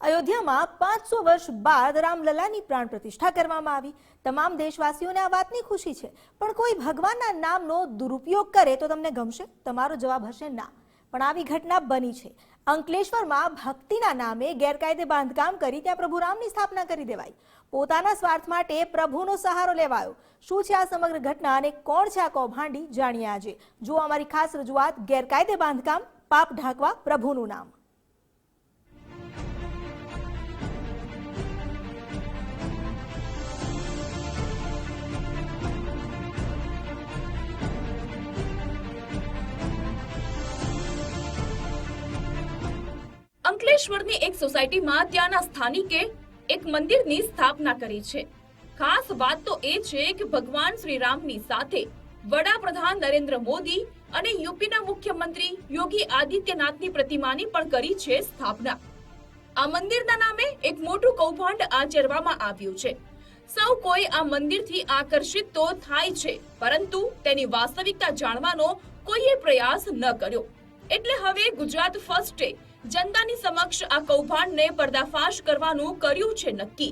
અયોધ્યામાં પાંચસો વર્ષ બાદ રામલલાની પ્રાણ પ્રતિષ્ઠા કરવામાં આવી. તમામ દેશવાસીઓને આ વાતની ખુશી છે. પણ કોઈ ભગવાનના નામનો દુરુપયોગ કરે તો તમને ગમશે? તમારો જવાબ હશે ના. પણ આવી ઘટના બની છે. અંકલેશ્વરમાં ભક્તિના નામે ગેરકાયદે બાંધકામ કરી ત્યાં પ્રભુ રામની સ્થાપના કરી દેવાઈ. પોતાના સ્વાર્થ માટે પ્રભુનો સહારો લેવાયો. શું છે આ સમગ્ર ઘટના અને કોણ છે આ કૌભાંડી? જાણીએ આજે. જો અમારી ખાસ રજૂઆત. ગેરકાયદે બાંધકામ, પાપ ઢાંકવા પ્રભુનું નામ. અંકલેશ્વરની એક સોસાયટીમાં ત્યાંના સ્થાનિકે એક મંદિરની સ્થાપના કરી છે. ખાસ વાત તો એ છે કે ભગવાન શ્રી રામની સાથે વડાપ્રધાન નરેન્દ્ર મોદી અને યુપીના મુખ્યમંત્રી યોગી આદિત્યનાથની પ્રતિમાની પણ કરી છે સ્થાપના. આ મંદિરના નામે એક મોટું કૌભાંડ આચરવામાં આવ્યું છે. સૌ કોઈ આ મંદિરથી આકર્ષિત તો થાય છે, પરંતુ તેની વાસ્તવિકતા જાણવાનો કોઈએ પ્રયાસ ન કર્યો. એટલે હવે ગુજરાત ફર્સ્ટે જનતાની સમક્ષ આ કૌભાંડને પર્દાફાશ કરવાનું કર્યું છે નક્કી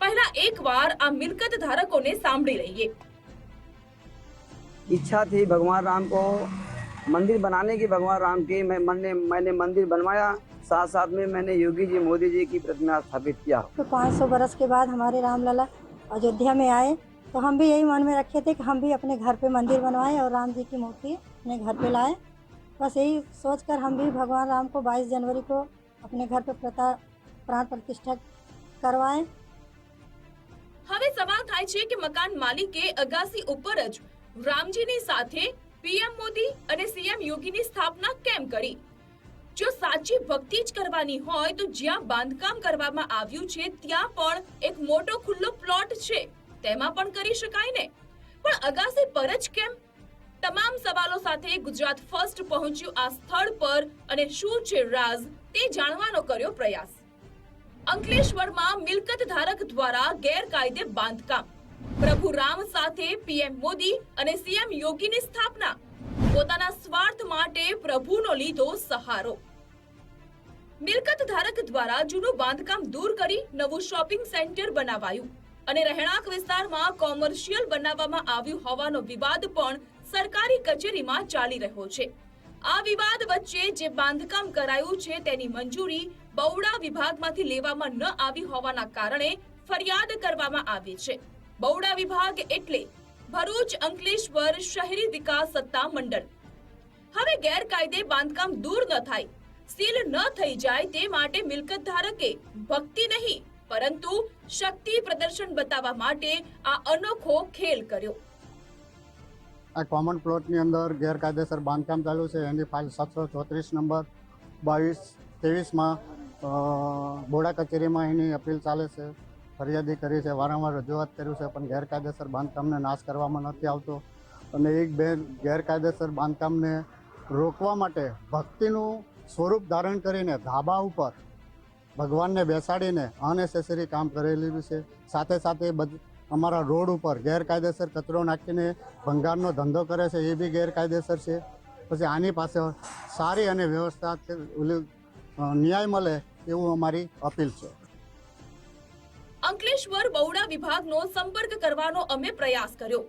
પહેલા એકવાર આ મિલકત ધારકોને સાંભળી લઈએ इच्छा थी भगवान राम को मंदिर बनाने की भगवान राम की मैं मैंने मैंने मंदिर बनवाया साथ साथ में मैंने योगी जी मोदी जी की प्रतिमा स्थापित किया तो 500 बरस के बाद हमारे रामलला अयोध्या में आए तो हम भी यही मन में रखे थे कि हम भी अपने घर पे मंदिर बनवाएं और राम जी की मूर्ति अपने घर पे लाएं बस यही सोचकर हम भी भगवान राम को 22 जनवरी को अपने घर पे प्रता प्राण प्रतिष्ठा करवाएं હવે સવાલ થાય છે કે મકાન માલિકે અગાસી ઉપર જ રામજીની સાથે પીએમ મોદી અને સીએમ યોગીની સ્થાપના કેમ કરી જો સાચી ભક્તિ જ કરવાની હોય તો જ્યાં બાંધકામ કરવામાં આવ્યું છે ત્યાં પણ એક મોટો ખુલ્લો પ્લોટ છે તેમાં પણ કરી શકાય ને પણ અગાસી પર જ કેમ તમામ સવાલો સાથે ગુજરાત ફર્સ્ટ પહોંચ્યું આ સ્થળ પર અને શું છે રાઝ તે જાણવાનો કર્યો પ્રયાસ. અંકલેશ્વરમાં મિલકત ધારક દ્વારા ગેરકાયદે બાંધકામ. પ્રભુ રામ સાથે પીએમ મોદી અને સીએમ યોગીની સ્થાપના. પોતાના સ્વાર્થ માટે પ્રભુનો લીધો સહારો. મિલકત ધારક દ્વારા જૂનું બાંધકામ દૂર કરી નવું શોપિંગ સેન્ટર બનાવાયું. અને રહેણાંક વિસ્તારમાં કોમર્શિયલ બનાવવામાં આવ્યું હોવાનો વિવાદ પણ સરકારી કચેરીમાં ચાલી રહ્યો છે. આ વિવાદ વચ્ચે જે બાંધકામ કરાયું છે તેની મંજૂરી બૌડા વિભાગમાંથી લેવામાં ન આવી હોવાના કારણે ફરિયાદ કરવામાં આવી છે. બૌડા વિભાગ એટલે ભરૂચ, અંકલેશ્વર શહેરી વિકાસ સત્તા મંડળ. હવે ગેરકાયદે બાંધકામ દૂર ન થાય, સીલ ન થઈ જાય તે માટે મિલકત ધારકે ભક્તિ નહીં, પરંતુ શક્તિ પ્રદર્શન બતાવવા માટે આ અનોખો ખેલ કર્યો. આ કોમન પ્લોટની અંદર ગેરકાયદેસર બાંધકામ ચાલુ છે. એની ફાઇલ સાતસો ચોત્રીસ નંબર બાવીસ, ત્રેવીસમાં બોડા કચેરીમાં એની અપીલ ચાલે છે. ફરિયાદી કરી છે, વારંવાર રજૂઆત કર્યું છે, પણ ગેરકાયદેસર બાંધકામને નાશ કરવામાં નથી આવતો. અને એક બે ગેરકાયદેસર બાંધકામને રોકવા માટે ભક્તિનું સ્વરૂપ ધારણ કરીને ધાબા ઉપર ભગવાનને બેસાડીને અનએસેસરી કામ કરેલું છે. સાથે સાથે અમારા રોડ ઉપર ગેરકાયદેસર કચરો નાખીને ભંગારનો ધંધો કરે છે, એ બી ગેરકાયદેસર છે. પછી આની પાસે સારી અને વ્યવસ્થા ન્યાય મળે એવું અમારી અપીલ છે. અંકલેશ્વર બહુડા વિભાગનો સંપર્ક કરવાનો અમે પ્રયાસ કર્યો.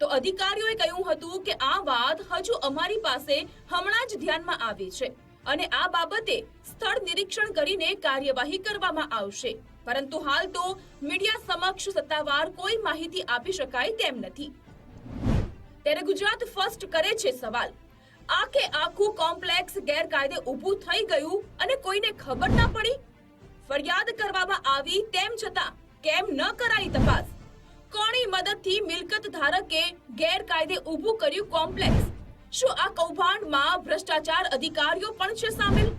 તો અધિકારીઓએ કહ્યું હતું કે આ વાત હજુ અમારી પાસે હમણાં જ ધ્યાનમાં આવી છે અને આ બાબતે સ્થળ નિરીક્ષણ કરીને કાર્યવાહી કરવામાં આવશે. પરંતુ હાલ તો મીડિયા સમક્ષ સત્તાવાર કોઈ માહિતી આપી શકાય તેમ નથી. ત્યારે ગુજરાત ફર્સ્ટ કરે છે સવાલ. આખે આખું કોમ્પ્લેક્સ ગેરકાયદે ઊભું થઈ ગયું અને કોઈને ખબર ના પડી? ફરિયાદ કરવામાં આવી તેમ છતાં કેમ ન કરાઈ તપાસ? કોની મદદથી મિલકત ધારકે ગેરકાયદે ઊભું કર્યું કોમ્પ્લેક્સ? શું આ કૌભાંડમાં ભ્રષ્ટાચાર અધિકારીઓ પણ છે સામેલ?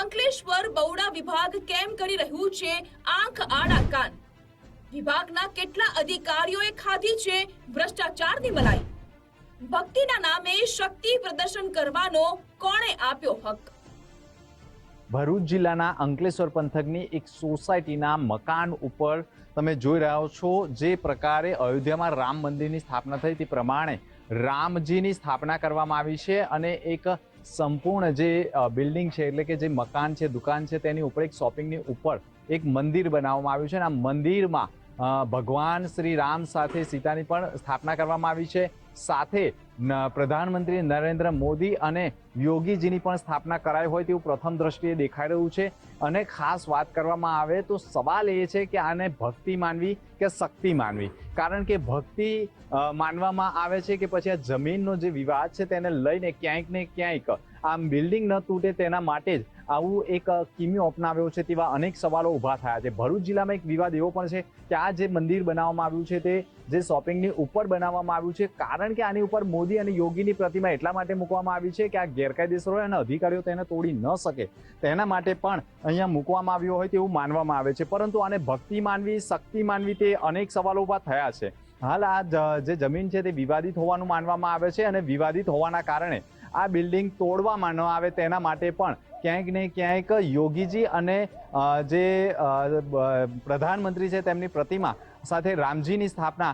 અંકલેશ્વર બૌડા વિભાગ કેમ કરી રહ્યું છે? આંખ આડા કાન. વિભાગના કેટલા અધિકારીઓએ ખાધી છે ભ્રષ્ટાચારની મલાઈ? ભક્તિના નામે શક્તિ પ્રદર્શન કરવાનો કોણે આપ્યો હક? ભરૂચ જિલ્લાના અંકલેશ્વર પંથકની એક સોસાયટીના મકાન ઉપર તમે જોઈ રહ્યા છો જે પ્રકારે અયોધ્યામાં રામ મંદિરની સ્થાપના થઈ. તે પ્રમાણે રામજીની સ્થાપના કરવામાં આવી છે અને એક સંપૂર્ણ જે બિલ્ડિંગ છે, એટલે કે જે મકાન છે, દુકાન છે, તેની ઉપર એક શોપિંગની ઉપર એક મંદિર બનાવવામાં આવ્યું છે અને આ મંદિરમાં ભગવાન શ્રી રામ સાથે સીતાની પણ સ્થાપના કરવામાં આવી છે. સાથે પ્રધાનમંત્રી નરેન્દ્ર મોદી અને યોગીજીની પણ સ્થાપના કરાઈ હોય તેવું પ્રથમ દ્રષ્ટિએ દેખાઈ રહ્યું છે. અને ખાસ વાત કરવામાં આવે તો સવાલ એ છે કે આને ભક્તિ માનવી કે શક્તિ માનવી? કારણ કે ભક્તિ માનવામાં આવે છે કે પછી આ જમીનનો જે વિવાદ છે તેને લઈને ક્યાંક ને ક્યાંક આમ બિલ્ડિંગ ન તૂટે તેના માટે જ આવું એક કિમી કિમિયો અપનાવ્યો છે તેવા અનેક સવાલો ઊભા થયા છે. ભરૂચ જિલ્લામાં એક વિવાદ એવો પણ છે કે આ જે મંદિર બનાવવામાં આવ્યું છે તે જે શોપિંગની ઉપર બનાવવામાં આવ્યું છે, કારણ કે આની ઉપર મોદી અને યોગીની પ્રતિમા એટલા માટે મૂકવામાં આવી છે કે આ ગેરકાયદેસર અને અધિકારીઓ તેને તોડી ન શકે. તેના માટે પણ અહીંયા મૂકવામાં આવ્યો હોય તેવું માનવામાં આવે છે. પરંતુ આને ભક્તિ માનવી, શક્તિ માનવી તે અનેક સવાલો ઊભા થયા છે. હાલ આ જ- જે જમીન છે તે વિવાદિત હોવાનું માનવામાં આવે છે અને વિવાદિત હોવાના કારણે આ બિલ્ડિંગ તોડવામાં ન આવે તેના માટે પણ ક્યાંક ને ક્યાંક યોગીજી અને જે પ્રધાનમંત્રી છે તેમની પ્રતિમા સાથે રામજીની સ્થાપના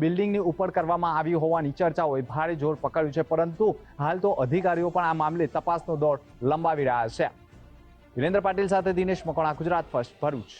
બિલ્ડિંગની ઉપર કરવામાં આવી હોવાની ચર્ચાઓએ ભારે જોર પકડ્યું છે, પરંતુ હાલ તો અધિકારીઓ પણ આ મામલે તપાસનો દોર લંબાવી રહ્યા છે. વિરેન્દ્ર પાટીલ સાથે દિનેશ મકોણા ગુજરાત ફર્સ્ટ ભરૂચ.